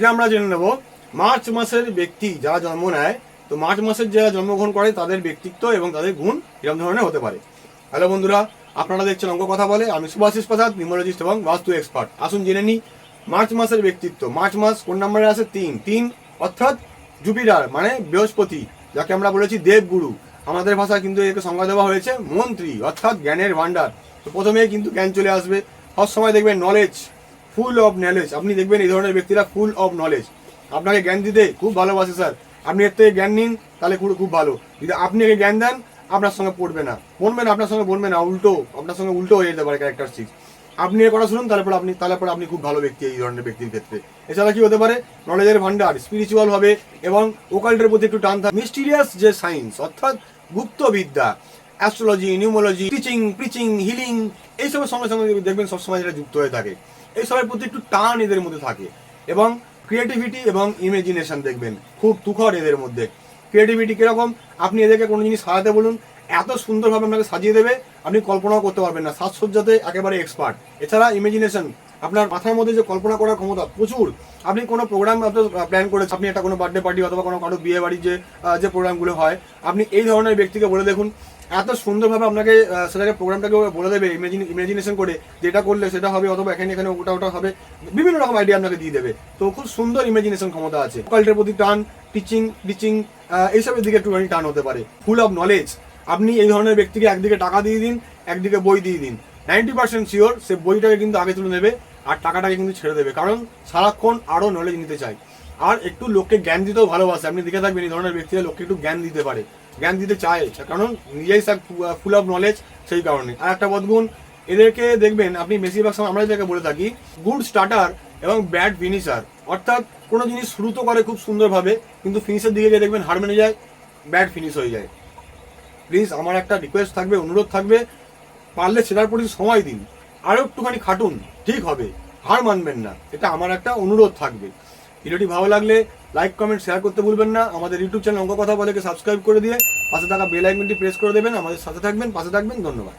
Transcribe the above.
আজকে আমরা জেনে নেব মার্চ মাসের ব্যক্তি যারা জন্ম নেয়, তো মার্চ মাসের যারা জন্মগ্রহণ করে তাদের ব্যক্তিত্ব এবং তাদের গুণ এরকম ধরনের হতে পারে। হ্যালো বন্ধুরা, আপনারা দেখছেন অঙ্ক কথা বলে। আমি সুভাষিস প্রসাদ, নিউমোলজিস্ট এবং বাস্তু এক্সপার্ট। আসুন জেনে নিই মার্চ মাসের ব্যক্তিত্ব। মার্চ মাস কোন নম্বরে আছে তিন। তিন অর্থাৎ জুপিটার মানে বৃহস্পতি, যাকে আমরা বলেছি দেবগুরু। আমাদের ভাষায় কিন্তু একে সংজ্ঞা দেওয়া হয়েছে মন্ত্রী, অর্থাৎ জ্ঞানের ভান্ডার তো প্রথমেই কিন্তু জ্ঞান চলে আসবে। সব সময় দেখবেন নলেজ ফুল অফ নলেজ আপনি দেখবেন এই ধরনের ব্যক্তিরা ফুল অফ নলেজ আপনাকে জ্ঞান দিতে খুব ভালোবাসে স্যার আপনি এর থেকে জ্ঞান নিন, তাহলে খুব ভালো। যদি আপনি একে জ্ঞান দেন, আপনার সঙ্গে পড়বে না। বলবেন আপনার সঙ্গে বলবে না, উল্টো, আপনার সঙ্গে উল্টো হয়ে যেতে পারে ক্যারেক্টার সিক্স আপনি এর কথা শুনুন তারপর আপনি তারপর আপনি খুব ভালো ব্যক্তি এই ধরনের ব্যক্তির ক্ষেত্রে। এছাড়া কি হতে পারে? নলেজের ভান্ডার স্পিরিচুয়াল হবে এবং ওকাল্টের প্রতি একটু টান থাকে মিস্টিরিয়াস যে সায়েন্স অর্থাৎ গুপ্ত বিদ্যা astrology numerology teaching preaching healing এইসবের সঙ্গে সঙ্গে দেখবেন সবসময় এটা যুক্ত হয়ে থাকে। এইসবের প্রতি একটু টান এদের মধ্যে থাকে এবং ক্রিয়েটিভিটি এবং ইমেজিনেশন দেখবেন, খুব তুখর এদের মধ্যে। ক্রিয়েটিভিটি কীরকম? আপনি এদেরকে কোনো জিনিস সাজাতে বলুন, এত সুন্দরভাবে আপনাকে সাজিয়ে দেবে, আপনি কল্পনাও করতে পারবেন না। সাজসজ্জাতে একেবারে এক্সপার্ট এছাড়া ইমেজিনেশন আপনার মাথার মধ্যে যে কল্পনা করার ক্ষমতা প্রচুর। আপনি কোনো প্রোগ্রাম প্ল্যান করেছেন, আপনি একটা কোনো বার্থডে পার্টি অথবা কোনো কারও বিয়ে বাড়ির যে যে প্রোগ্রামগুলো হয়, আপনি এই ধরনের ব্যক্তিকে বলে দেখুন এত সুন্দরভাবে আপনাকে সেটাকে প্রোগ্রামটাকে বলে দেবে ইমেজিন ইমেজিনেশন করে যেটা করলে সেটা হবে অথবা এখানে এখানে ওটা ওটা হবে, বিভিন্ন রকম আইডিয়া আপনাকে দিয়ে দেবে। তো খুব সুন্দর ইমেজিনেশন ক্ষমতা আছে। কাল্টের প্রতি টান টিচিং টিচিং এইসবের দিকে একটুখানি টান হতে পারে। ফুল অফ নলেজ আপনি এই ধরনের ব্যক্তিকে একদিকে টাকা দিয়ে দিন, একদিকে বই দিয়ে দিন। নাইনটি পার্সেন্ট শিওর সে বইটাকে কিন্তু আগে তুলে নেবে আর টাকাটাকে কিন্তু ছেড়ে দেবে, কারণ সারাক্ষণ আরও নলেজ নিতে চায়। আর একটু লোককে জ্ঞান দিতেও ভালোবাসে। আপনি দেখে থাকবেন এই ধরনের ব্যক্তিরা লোককে একটু জ্ঞান দিতে পারে। জ্ঞান দিতে চায়। কারণ নিজেই স্যার ফুল অফ নলেজ সেই কারণে। আর একটা বদগুণ, এদেরকে দেখবেন, আপনি বেশিরভাগ সময় আমরা যেটাকে বলে থাকি গুড স্টার্টার এবং ব্যাড ফিনিশার অর্থাৎ কোনো জিনিস শুরু তো করে খুব সুন্দরভাবে, কিন্তু ফিনিশের দিকে গিয়ে দেখবেন হার মেনে যায় ব্যাড ফিনিশ হয়ে যায়। প্লিজ আমার একটা রিকোয়েস্ট থাকবে, অনুরোধ থাকবে, পারলে সেটার প্রতি সময় দিন। আরও একটুখানি খাটুন, ঠিক হবে, হার মানবেন না। এটা আমার একটা অনুরোধ থাকবে। ভিডিওটি ভালো লাগলে লাইক কমেন্ট শেয়ার করতে ভুলবেন না। আমাদের ইউটিউব চ্যানেল অঙ্ক কথা বলেকে সাবস্ক্রাইব করে দিয়ে পাশে থাকা বেল আইকনটি প্রেস করে দেবেন। আমাদের সাথে থাকবেন, পাশে থাকবেন। ধন্যবাদ।